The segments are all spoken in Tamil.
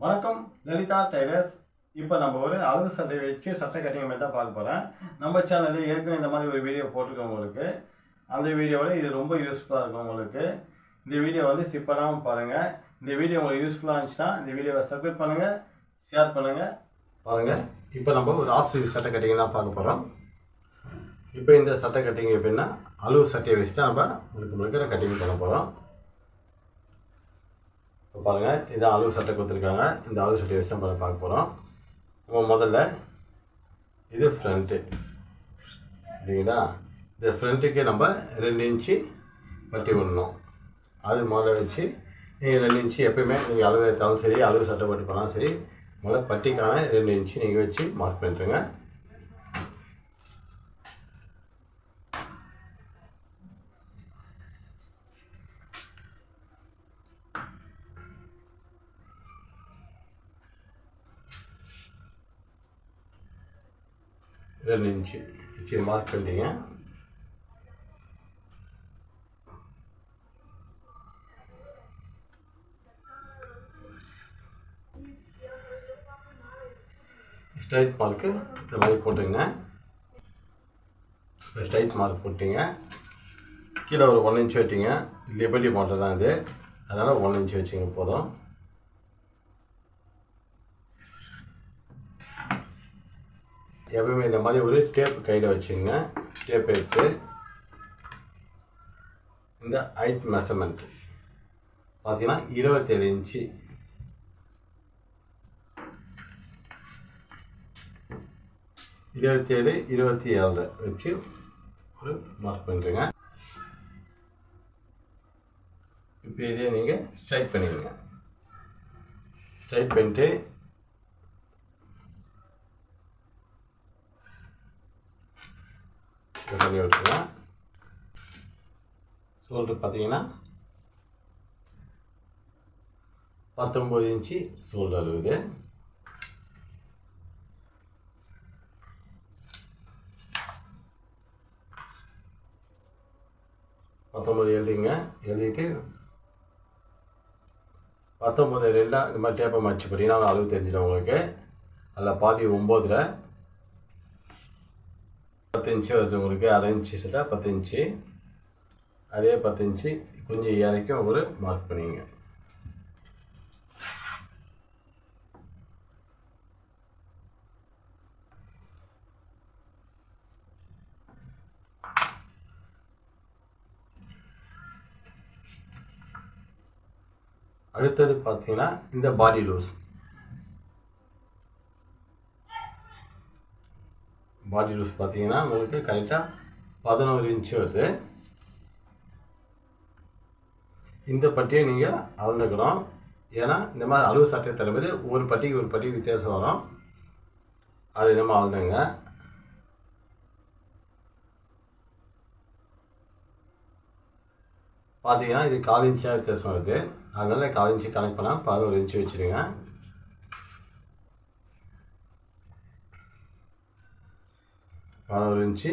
வணக்கம் லலிதா டைலர்ஸ். இப்போ நம்ம ஒரு அளவு சட்டை வச்சு சட்டை கட்டிங் மாதிரி தான் பார்க்க போகிறேன் நம்ம சேனலில் ஏற்கனவே இந்த மாதிரி ஒரு வீடியோ போட்டிருக்கோம் உங்களுக்கு அந்த வீடியோவில் இது ரொம்ப யூஸ்ஃபுல்லாக இருக்கும் உங்களுக்கு இந்த வீடியோ வந்து ஸ்கிப் பாருங்கள் இந்த வீடியோ உங்களுக்கு யூஸ்ஃபுல்லாக இருந்துச்சுன்னா இந்த வீடியோவை சப்ஸ்கிரைப் பண்ணுங்கள் ஷேர் பண்ணுங்கள் பாருங்கள் இப்போ நம்ம ஒரு ஆஃப் சட்டை கட்டிங் தான் பார்க்க போகிறோம் இப்போ இந்த சட்டை கட்டிங் எப்படின்னா அளவு சட்டையை வச்சு தான் நம்ம முழுக்க முழுக்க கட்டிங் பண்ண போகிறோம் இப்போ பாருங்கள் இது அளவு சட்டை கொடுத்துருக்காங்க. இந்த அளவு சட்டையை வச்சு நம்ம பார்க்க போகிறோம் நம்ம முதல்ல இது ஃப்ரண்ட்டு சரிங்களா? இந்த ஃப்ரண்ட்டுக்கு நம்ம ரெண்டு இன்ச்சு பட்டி விடணும். அது முதல்ல வச்சு நீங்கள் ரெண்டு இன்ச்சு எப்பயுமே நீங்கள் அளவு எடுத்தாலும் சரி அளவு சட்டை போட்டு பண்ணாலும் சரி முதல்ல பட்டிக்கான ரெண்டு இன்ச்சு நீங்கள் வச்சு மார்க் பண்ணிட்டுருங்க ரெண்டு இன்ச்சு வச்சு மார்க் பண்ணிட்டீங்க ஸ்ட்ரைட் மார்க்கு இந்த மாதிரி போட்டுங்க. ஸ்ட்ரைட் மார்க் போட்டிங்க. கீழே ஒரு ஒன் இன்ச் வச்சிங்க. லிபர்ட்டி மாடல் தான் இது. அதனால் ஒன் இன்ச் வச்சுங்க போதும். எப்பவுமே இந்த மாதிரி ஒரு டேப் கையில் வச்சுங்க. டேப் எடுத்து இந்த ஹைட் மெஷர்மெண்ட் பார்த்தீங்கன்னா இருபத்தேழு இன்ச்சு இருபத்தேழு இருபத்தி ஏழு வச்சு ஒரு மார்க் பண்ணுறேங்க இப்போ இதே நீங்கள் ஸ்ட்ரைட் பண்ணிடுங்க. ஸ்ட்ரைட் பண்ணிட்டு இது பண்ணி விட்டுருங்க பார்த்தீங்கன்னா பத்தொம்பது இன்ச்சு ஷோல்டர் அளவு இது. பத்தொம்பது எழுதிங்க. எழுதிட்டு பத்தொம்பது ரெண்டாக இந்த மாதிரி டேப்பை மடிச்சு போட்டிங்கன்னா அளவு தெரிஞ்சிடும் உங்களுக்கு. அதில் பாதி ஒம்போதில் பத்து இன்ச்சு வருது உங்களுக்கு அரை இன்ச்சு செட்டாக பத்து இன்ச்சு அதே பத்து இன்ச்சு கொஞ்சம் இறக்கும் ஒரு மார்க் பண்ணிங்க. அடுத்தது பார்த்தீங்கன்னா இந்த பாடி லூஸ் பாடி லூஸ் பார்த்தீங்கன்னா உங்களுக்கு கரெக்டாக பதினோரு இன்ச்சு வருது. இந்த பட்டியை நீங்கள் அளந்துக்கணும். ஏன்னா இந்த மாதிரி அளவு சட்டை தரும்போது ஒரு பட்டிக்கு ஒரு பட்டி வித்தியாசம் வரும். அது நம்ம அளந்துங்க. பார்த்தீங்கன்னா இது கால் இன்ச்சாக வித்தியாசம் வருது. அதனால் கால் இன்ச்சு கணக்கு பண்ணால் பதினோரு இன்ச்சு வச்சுருங்க. பதினோரு இன்ச்சு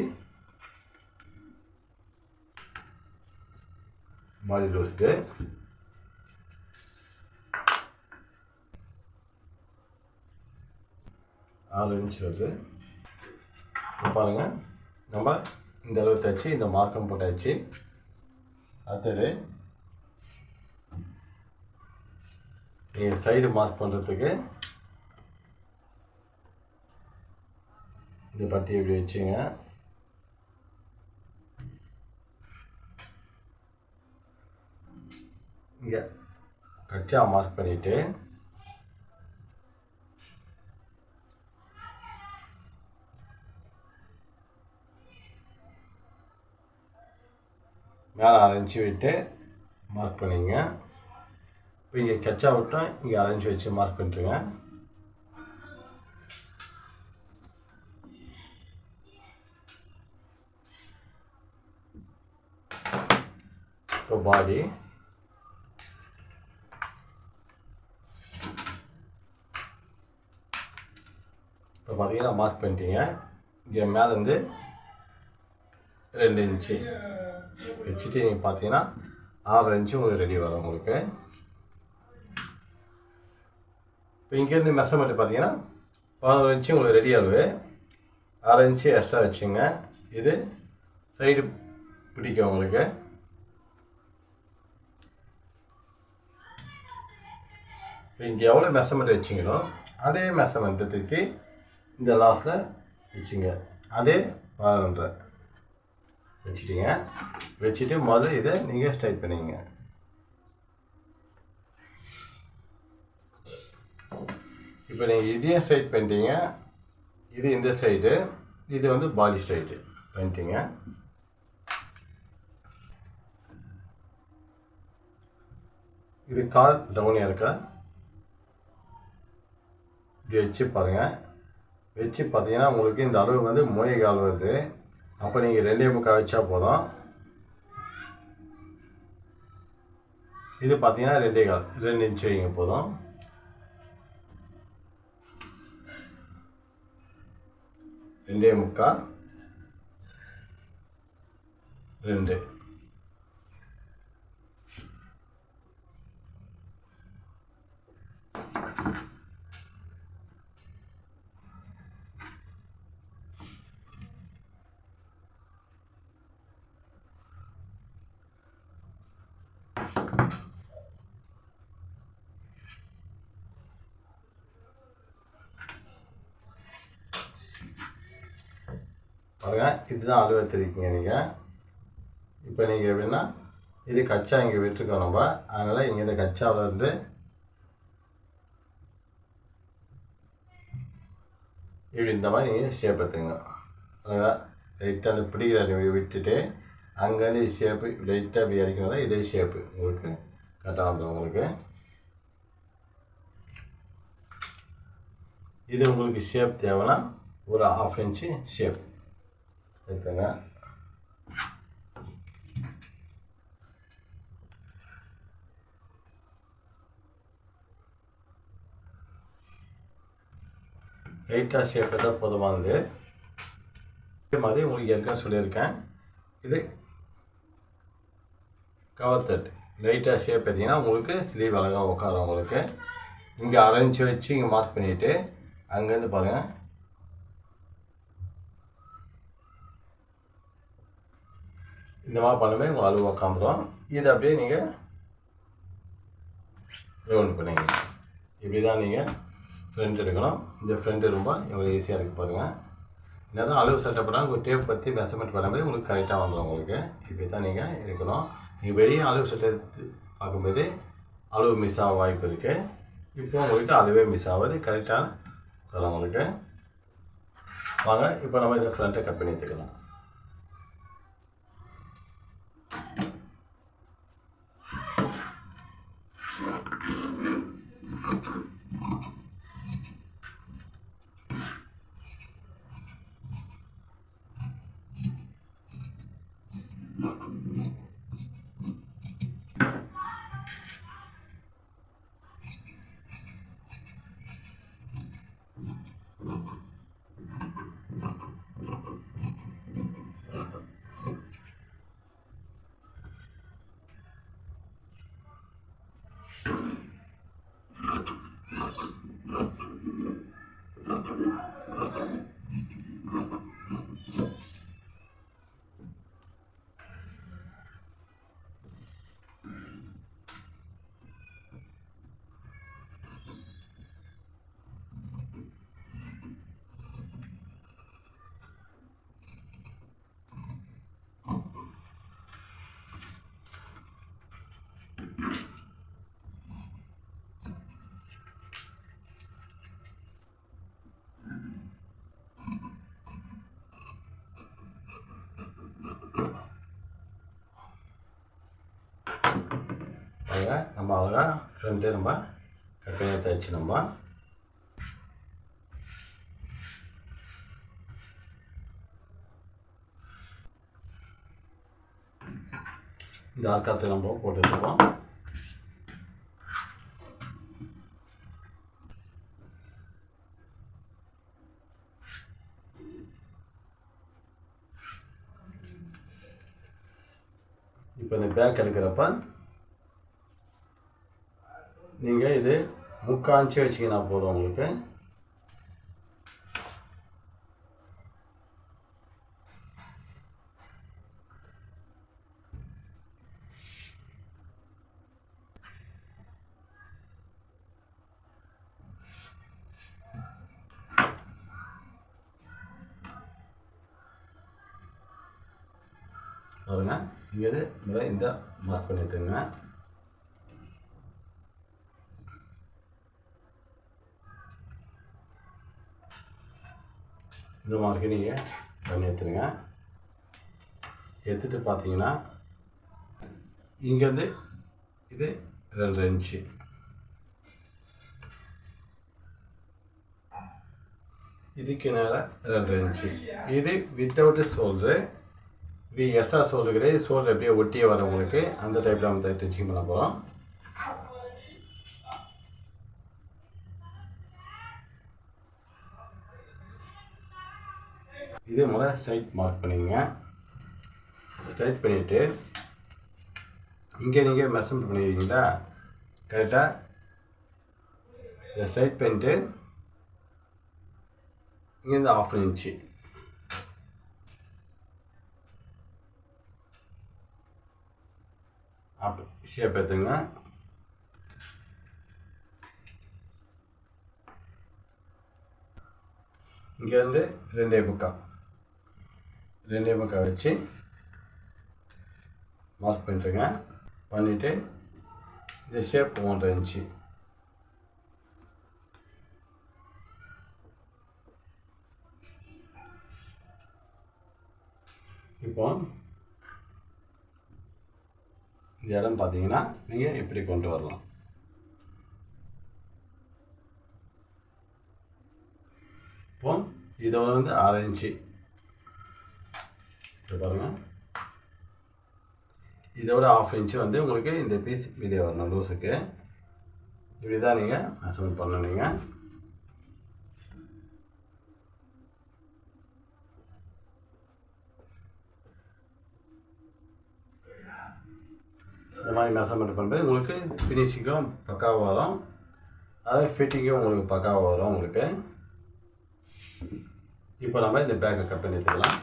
பாடி லூஸ்க்கு ஆறு இன்ச் வருது பாருங்கள் நம்ம இந்த அளவு தச்சு இந்த மார்க்கம் போட்டாச்சு அடுத்தது நீங்கள் சைடு மார்க் பண்ணுறதுக்கு இந்த பற்றி இப்படி வச்சுங்க. இங்கே கட்சா மார்க் பண்ணிவிட்டு மேலே அரைஞ்சி விட்டு மார்க் பண்ணிங்க. இப்போ இங்கே கச்சா விட்டோம் இங்கே அரைஞ்சி வச்சு மார்க் பண்ணிட்டுருங்க. இப்போ பாடி இப்போ பார்த்தீங்கன்னா மார்க் பண்ணிட்டீங்க. இங்கே மேலேருந்து ரெண்டு இன்ச்சு வச்சுட்டு நீங்கள் பார்த்தீங்கன்னா ஆறு இன்ச்சு உங்களுக்கு ரெடி வரும் உங்களுக்கு. இப்போ இங்கேருந்து மெஷர்மெண்ட் பார்த்தீங்கன்னா பதினோரு இன்ச்சு உங்களுக்கு ரெடி அளவு ஆறு இன்ச்சு எக்ஸ்ட்ரா வச்சுங்க. இது சைடு பிடிக்கும் உங்களுக்கு. இங்கே எவ்வளோ மெஷர்மெண்ட் வச்சிங்களோ அதே மெஷர்மெண்ட்டை தூக்கி இந்த லாஸ்ட்டில் வச்சுங்க. அதே பதினொன்ற வச்சுட்டிங்க. வச்சுட்டு முதல்ல இதை நீங்கள் ஸ்ட்ரைட் பண்ணிங்க இப்போ நீங்கள் இதையும் ஸ்ட்ரைட் பண்ணிட்டீங்க. இது இந்த ஸ்ட்ரைட்டு இது வந்து பாடி ஸ்ட்ரைட்டு பண்ணிட்டீங்க. இது கால் டவுனியாக இருக்கா? இப்படி வச்சு பாருங்கள் வச்சு பார்த்தீங்கன்னா உங்களுக்கு இந்த அளவு வந்து மூணே கால் வருது. அப்போ நீங்கள் ரெண்டே முக்கால் வச்சா போதும். இது பார்த்தீங்கன்னா ரெண்டே கால் ரெண்டு இன்ச்சு வைங்க போதும். ரெண்டே முக்கால் ரெண்டு. பாருங்க இதுதான் அளவு வச்சுருக்கீங்க நீங்கள் இப்போ நீங்கள் எப்படின்னா இது கச்சா இங்கே விட்டுருக்கோம் நம்ம. அதனால் இங்கே இந்த கச்சாவில் இருந்து இப்படி இந்த மாதிரி நீங்கள் ஷேப் எடுத்துங்க அதான் லைட்டாக அந்த பிடிக்கிற விட்டுட்டு அங்கேருந்து ஷேப்பு லைட்டாக இப்படி இறக்கணும் இதே ஷேப்பு உங்களுக்கு கரெக்டாக வந்துடும் உங்களுக்கு. இது உங்களுக்கு ஷேப் தேவைன்னா ஒரு ஹாஃப் இன்ச்சு ஷேப் எடுத்துங்க லைட்டாக ஷேப் தான் போதுமானது இதே? மாதிரி உங்களுக்கு ஏற்கனவே சொல்லியிருக்கேன். இது கவர் தட்டு லைட்டாக ஷேப் பார்த்தீங்கன்னா உங்களுக்கு ஸ்லீவ் அழகாக உட்காரும் உங்களுக்கு இங்கே அரைஞ்சி வச்சு இங்கே மார்க் பண்ணிவிட்டு அங்கேருந்து பாருங்கள் இந்த மாதிரி பண்ணும்போது உங்கள் அளவு உக்காந்துரும். இதை அப்படியே நீங்கள் ரவுண்ட் பண்ணிங்க. இப்படி தான் நீங்கள் ஃப்ரண்ட் எடுக்கணும். இந்த ஃப்ரண்ட் ரொம்ப எவ்வளோ ஈஸியாக இருக்குது பாருங்கள் என்ன தான் அளவு சட்டை பண்ணால் உங்கள் டேப் பற்றி மெஷர்மெண்ட் பண்ணும்போது உங்களுக்கு கரெக்டாக வந்துடும் உங்களுக்கு. இப்படி தான் நீங்கள் எடுக்கணும். நீங்கள் வெளியே அளவு சட்டை எடுத்து பார்க்கும்போது அளவு மிஸ் ஆக வாய்ப்பு இருக்குது இப்போ உங்களுக்கு அதுவே மிஸ் ஆகாது. கரெக்டாக உங்களுக்கு. வாங்க இப்போ நம்ம இந்த ஃப்ரண்ட்டை கட் பண்ணி எடுத்துக்கலாம் பாருங்க நம்ம அழகாக ஃப்ரண்ட்டே நம்ம கட் பண்ணி தைச்சு நம்ம இந்த ஆர்க்காத்தை நம்ம போட்டு வச்சுருக்கோம். இப்போ இந்த பேக் எடுக்கிறப்ப நீங்கள் இது முக்காஞ்சி இன்ச்சு வச்சிங்கன்னா போதும் உங்களுக்கு. பாருங்க இங்கே இந்த மார்க் பண்ணி எடுத்துங்க இந்த மாதிரி நீங்கள் பண்ணி எடுத்துருங்க. எடுத்துகிட்டு பார்த்தீங்கன்னா இங்கேருந்து இது ரெண்டு இன்ச்சு. இதுக்கு மேலே ரெண்டு இன்ச்சு. இது வித்தவுட் சோல்ரு இது எக்ஸ்ட்ரா சோல்ரு கிடையாது. சோல்டு அப்படியே ஒட்டியே வர உங்களுக்கு அந்த டைப்பில் நம்ம ஸ்டிச்சிங் பண்ண போகிறோம் இதே முதல்ல ஸ்ட்ரைட் மார்க் பண்ணிக்கோங்க. ஸ்ட்ரைட் பண்ணிவிட்டு இங்கே நீங்கள் மெஷர்மெண்ட் பண்ணிக்கிறீங்களா கரெக்டாக இதை ஸ்ட்ரைட் பண்ணிட்டு இங்கேருந்து ஆஃப் இன்ச்சு அப்படி ஷேப் எடுத்துங்க இங்கேருந்து ரெண்டே புக்கா ரெண்டே முக்கா வச்சு மார்க் பண்ணிட்டுருங்க. பண்ணிவிட்டு இந்த ஷேப் ஒன்றரை இன்ச்சு இப்போ இந்த இடம் பார்த்தீங்கன்னா நீங்கள் இப்படி கொண்டு வரலாம். இப்போ இதை வந்து ஆரஞ்சு பாருங்கள் இதோட ஆஃப் இன்ச்சு வந்து உங்களுக்கு இந்த பீஸ் வெளியே வரணும் லூஸுக்கு இப்படி தான் நீங்கள் பண்ணணும் நீங்கள் இந்த மாதிரி மெஷர்மெண்ட் பண்ணுறது உங்களுக்கு ஃபினிஷிங்கும் பக்காவாக வரும். அதே ஃபிட்டிங்கும் உங்களுக்கு பக்காவாக வரும் உங்களுக்கு. இப்போ நம்ம இந்த பேக்கை கட் பண்ணி எடுத்துக்கலாம்.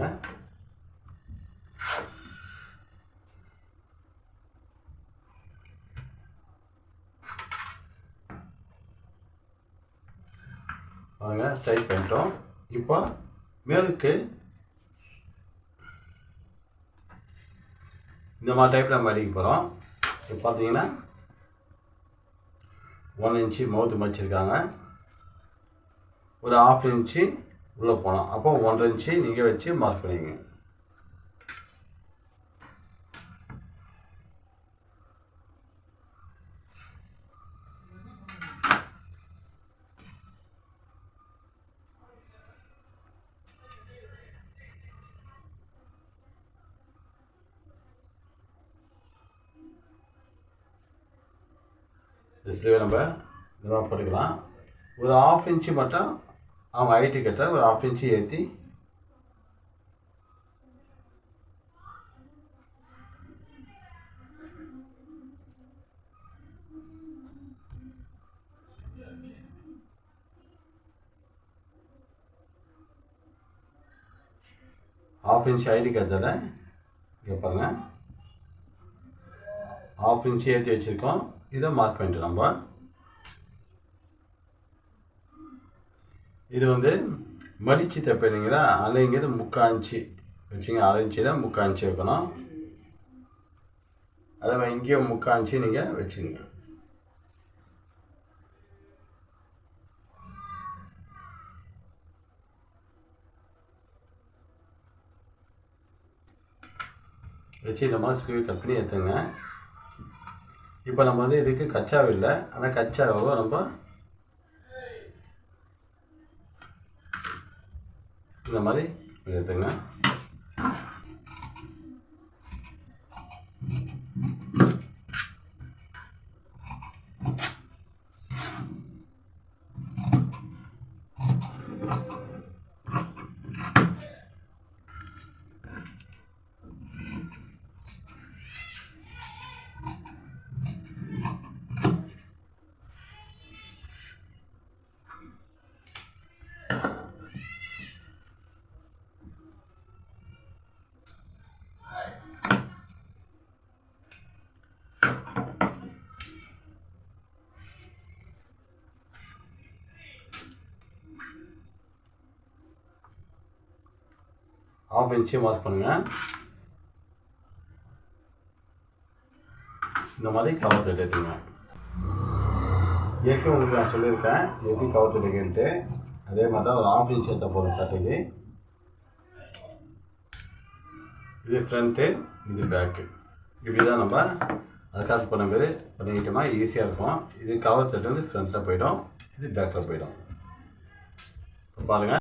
பாருங்க பாருங்க ஸ்ட்ரைட் பண்ணிட்டோம். இப்போ மேலுக்கு இந்த மாதிரி டைப்பில் நம்ம அடிக்க போகிறோம் இப்போ பார்த்தீங்கன்னா ஒன் இன்ச்சு மவுத்து மடிச்சிருக்காங்க. ஒரு ஆஃப் இன்ச்சு உள்ளே போகலாம் அப்போ ஒன்றரை இன்ச்சு நீங்கள் வச்சு மார்க் பண்ணிங்க இந்த ஸ்லீவை நம்ம இந்த போட்டுக்கலாம் ஒரு ஆஃப் இன்ச்சு மட்டும் அவங்க ஹைட்டு கட்ட ஒரு ஆஃப் இன்ச்சு ஏற்றி ஆஃப் இன்ச் ஹைட்டு கட்டல இங்கே பாருங்கள் ஆஃப் இன்ச் ஏற்றி வச்சுருக்கோம். இதை மார்க் பண்ணிட்டு நம்ம. இது வந்து மடித்து தைப்பீங்களா அலைங்கிறது முக்காஞ்சி. வச்சுங்க அரைஞ்சியில் முக்காஞ்சி வைக்கணும். அதே மாதிரி இங்கேயும் முக்காஞ்சி நீங்கள் வச்சுங்க. வச்சு இந்த மாதிரி ஸ்லீவ் கட் பண்ணி இப்போ நம்ம வந்து இதுக்கு கச்சாவு இல்லை. ஆனால் கச்சாவை நம்ம இந்த மாதிரி எடுத்துங்க ஆஃப் இன்ச்சே மார்க் பண்ணுங்கள் இந்த மாதிரி கவர் த்ரெட் எடுத்துங்க ஏற்கனவே உங்களுக்கு நான் சொல்லியிருக்கேன் எப்படி கவர் த்ரெட் எடுக்கிட்டு அதே மாதிரி தான் ஒரு ஆஃப் இன்ச் எடுத்த போதும் சட்டைக்கு. இது ஃப்ரண்ட்டு இது பேக்கு இப்படி தான் நம்ம அதுக்காக பண்ண பேர் பண்ணிக்கிட்டோமா ஈஸியாக இருக்கும். இது கவர் த்ரெட் வந்து ஃப்ரண்ட்டில் போயிடும் இது பேக்கில் போயிடும். பாருங்கள்